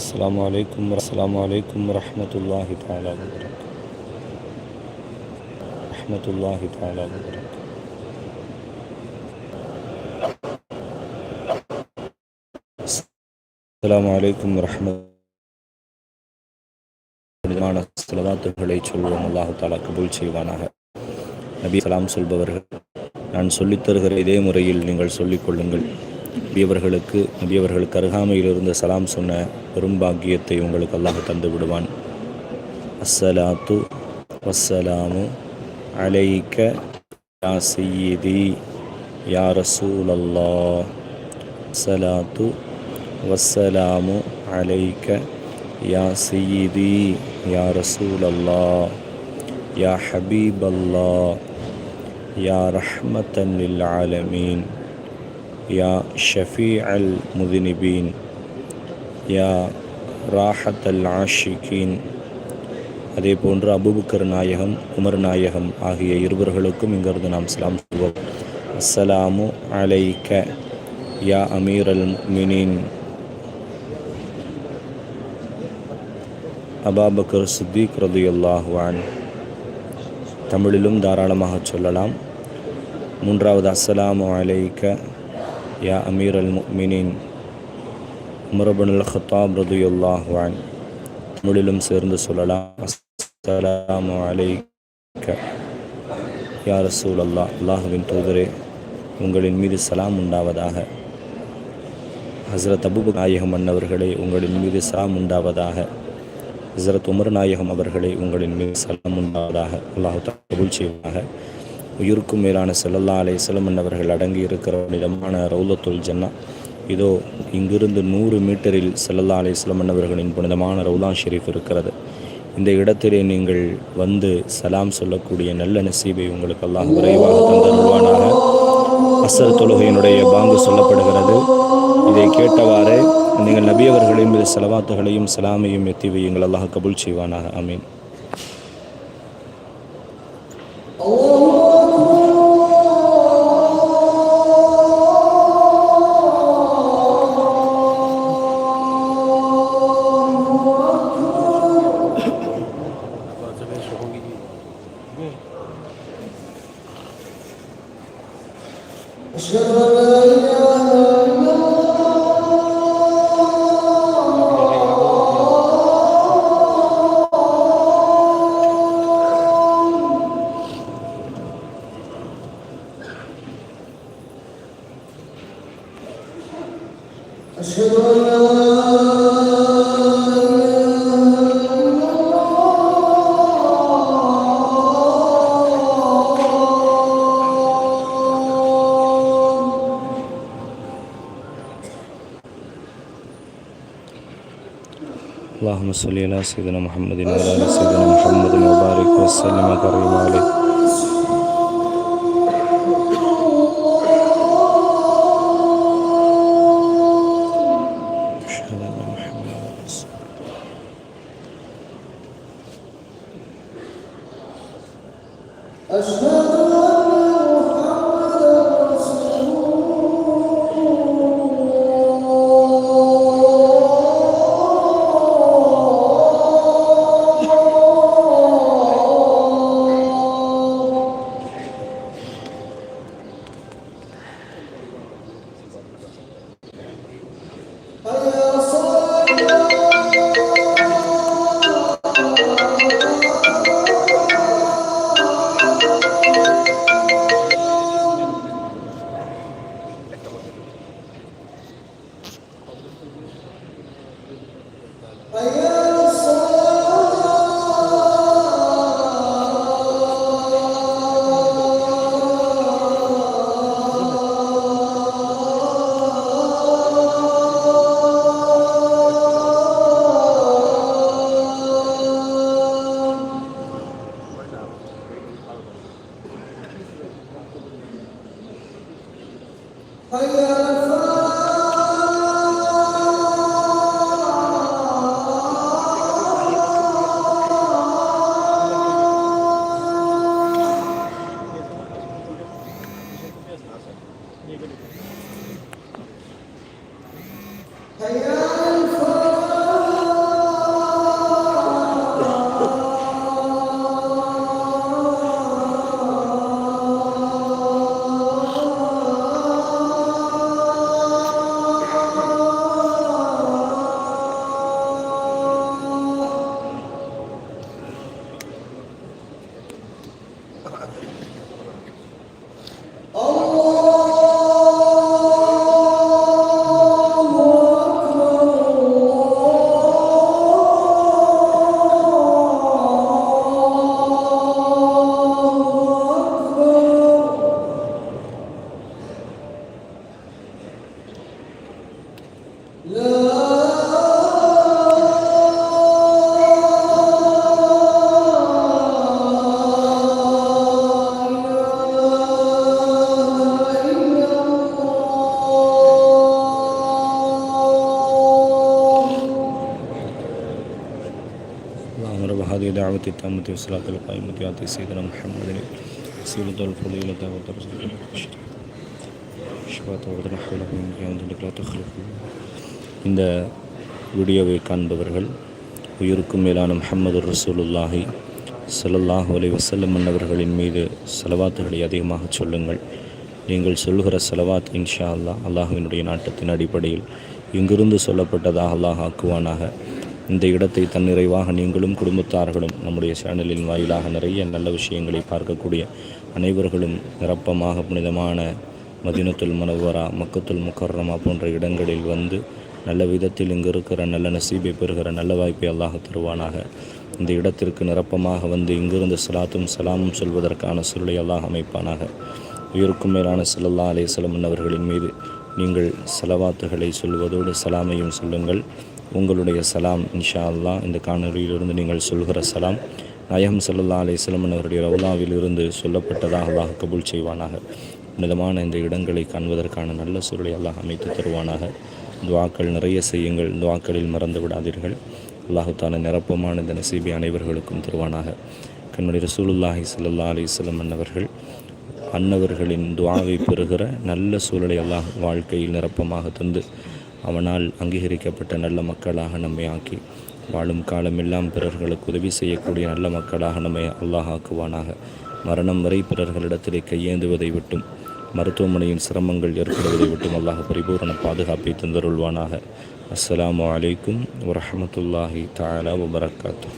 السلام عليكم السلام عليكم ورحمة الله تعالى وبركاته رحمة الله تعالى وبركاته السلام عليكم ورحمة விதமான செலவாத்துகளை சொல்வோம் அல்லாஹு தாலா கபூல் செய்வானாக நபி சலாம் சொல்பவர்கள் நான் சொல்லித் தருகிற இதே முறையில் நீங்கள் சொல்லிக் கொள்ளுங்கள் நபியவர்களுக்கு நபியவர்களுக்கு அருகாமையில் இருந்த சலாம் சொன்ன பெரும்பாக்கியத்தை உங்களுக்கு அல்லாஹ் தந்து விடுவான். அஸ்ஸலாத்து வஸ்ஸலாமு அலைக்க யா சையீதி யா ரசூல் அல்லா அஸ்ஸலாத்து வஸ்ஸலாமு அலைக்க யா சையீதி யா ரசூல் அல்லா யா ஹபீப் அல்லா யா ரஹ்மத்தன் லில் ஆலமீன். யா ஷஃபீஅல் முதினிபீன் யா ராஹத் அல் ஆஷிகீன் அதே போன்று அபுபக்கர் நாயகம் உமர் நாயகம் ஆகிய இருவர்களுக்கும் இங்கிருந்து நாம் சலாம் சொல்வோம் அஸ்ஸலாமு அலைக்க யா அமீர் அல் மினின் அபாபக்கர் சித்திக் ரதியுல்லாஹுவான் தமிழிலும் தாராளமாக சொல்லலாம். மூன்றாவது அஸ்ஸலாமு அலைக்க யா அமீர் அல் முக்மினின் உமரபனுல் ஹத்தாப் ரதியுல்லாஹுவான் முழிலும் சேர்ந்து சொல்லலாம் அஸ்ஸலாமு அலைக்க யா ரசூல் அல்லா அல்லாஹுவின் தூதரே உங்களின் மீது சலாம் உண்டாவதாக ஹசரத் அபுபு நாயகம் அன்னவர்களே உங்களின் மீது சலாம் உண்டாவதாக ஹசரத் உமர் நாயகம் அவர்களே உங்களின் மீது சலாம் உண்டாவதாக அல்லாஹு கபூல் செய்வாக உயிருக்கும் மேலான செல்லல்லா அலே செலமன்னவர்கள் அடங்கி இருக்கிற நிலமான ரவுலத்துல் ஜன்னா. இதோ இங்கிருந்து நூறு மீட்டரில் செல்லல்லா அலே செலமன் அவர்களின் புனிதமான ரவுலா ஷெரீஃப் இருக்கிறது. இந்த இடத்திலே நீங்கள் வந்து சலாம் சொல்லக்கூடிய நல்ல நசீபை உங்களுக்கு எல்லாம் விரைவாக தந்தருவானாக அசர் தொழுகையினுடைய பாங்கு சொல்லப்படுகிறது. இதை கேட்டவாறு நீங்கள் நபியவர்களின் மீது செலவாத்துகளையும் சலாமையும் எத்தி வையுங்கள். அல்லாஹ் கபூல் செய்வானாக. அமீன் Başka. اللهم صل على سيدنا محمد وعلى آل سيدنا محمد وبارك وسلم وكرم عليه. أشهد Hey, yeah. دعوة التامة والصلاة القائمة وعطي سيدنا محمد سيرة الفضيلة والدرجة الشفاء والرحمة والمجاهد لا تخلقوا இந்த வீடியோவை காண்பவர்கள் உயிருக்கும் மேலான முஹம்மது ரசூலுல்லாஹி ஸல்லல்லாஹு அலைஹி வசல்லம் அன்னவர்களின் மீது செலவாத்துகளை அதிகமாக சொல்லுங்கள். நீங்கள் சொல்கிற செலவாத் இன்ஷா அல்லா அல்லாஹுவினுடைய நாட்டத்தின் அடிப்படையில் இங்கிருந்து சொல்லப்பட்டதாக அல்லாஹ் ஆக்குவானாக. இந்த இடத்தை தன்னிறைவாக நீங்களும் குடும்பத்தார்களும் நம்முடைய சேனலின் வாயிலாக நிறைய நல்ல விஷயங்களை பார்க்கக்கூடிய அனைவர்களும் நிரப்பமாக புனிதமான மதினத்துல் மனவரா மக்கத்துல் முக்கர்ரமா போன்ற இடங்களில் வந்து நல்ல விதத்தில் இங்கு இருக்கிற நல்ல நசீபை பெறுகிற நல்ல வாய்ப்பை அல்லாஹ் தருவானாக. இந்த இடத்திற்கு நிரப்பமாக வந்து இங்கிருந்து சலாத்தும் சலாமும் சொல்வதற்கான சூழலை அல்லாஹ் அமைப்பானாக. உயிருக்கும் மேலான சல்லல்லா அலையம் அவர்களின் மீது நீங்கள் செலவாத்துகளை சொல்வதோடு சலாமையும் சொல்லுங்கள். உங்களுடைய சலாம் இன்ஷா அல்லா இந்த காணொலியிலிருந்து நீங்கள் சொல்கிற சலாம் நாயகம் சல்லா அலையம் அவருடைய ரவுலாவில் இருந்து சொல்லப்பட்டதாக அல்லாஹ் கபூல் செய்வானாக. புனிதமான இந்த இடங்களை காண்பதற்கான நல்ல சூழலை அல்லாஹ் அமைத்து தருவானாக. துவாக்கள் நிறைய செய்யுங்கள். துவாக்களில் மறந்து விடாதீர்கள். அல்லாஹுத்தான நிரப்பமான இந்த நசீபி அனைவர்களுக்கும் தருவானாக. கண்ணுடைய ரசூலுல்லாஹி சல்லா அலைஹி வஸல்லம் அன்னவர்கள் அன்னவர்களின் துவாவை பெறுகிற நல்ல சூழலை அல்லாஹ் வாழ்க்கையில் நிரப்பமாக தந்து அவனால் அங்கீகரிக்கப்பட்ட நல்ல மக்களாக நம்மை ஆக்கி வாழும் காலமெல்லாம் பிறர்களுக்கு உதவி செய்யக்கூடிய நல்ல மக்களாக நம்மை அல்லாஹ் ஆக்குவானாக. மரணம் வரை பிறர்களிடத்திலே கையேந்துவதை விட்டும் மருத்துவமனையின் சிரமங்கள் ஏற்படுவதை விட்டும் அல்லாஹ் பரிபூரண பாதுகாப்பை தந்தருள்வானாக. அஸ்லாம் அலைக்கும் வரமத்துல்லாஹி தாலா வபரகாத்தூ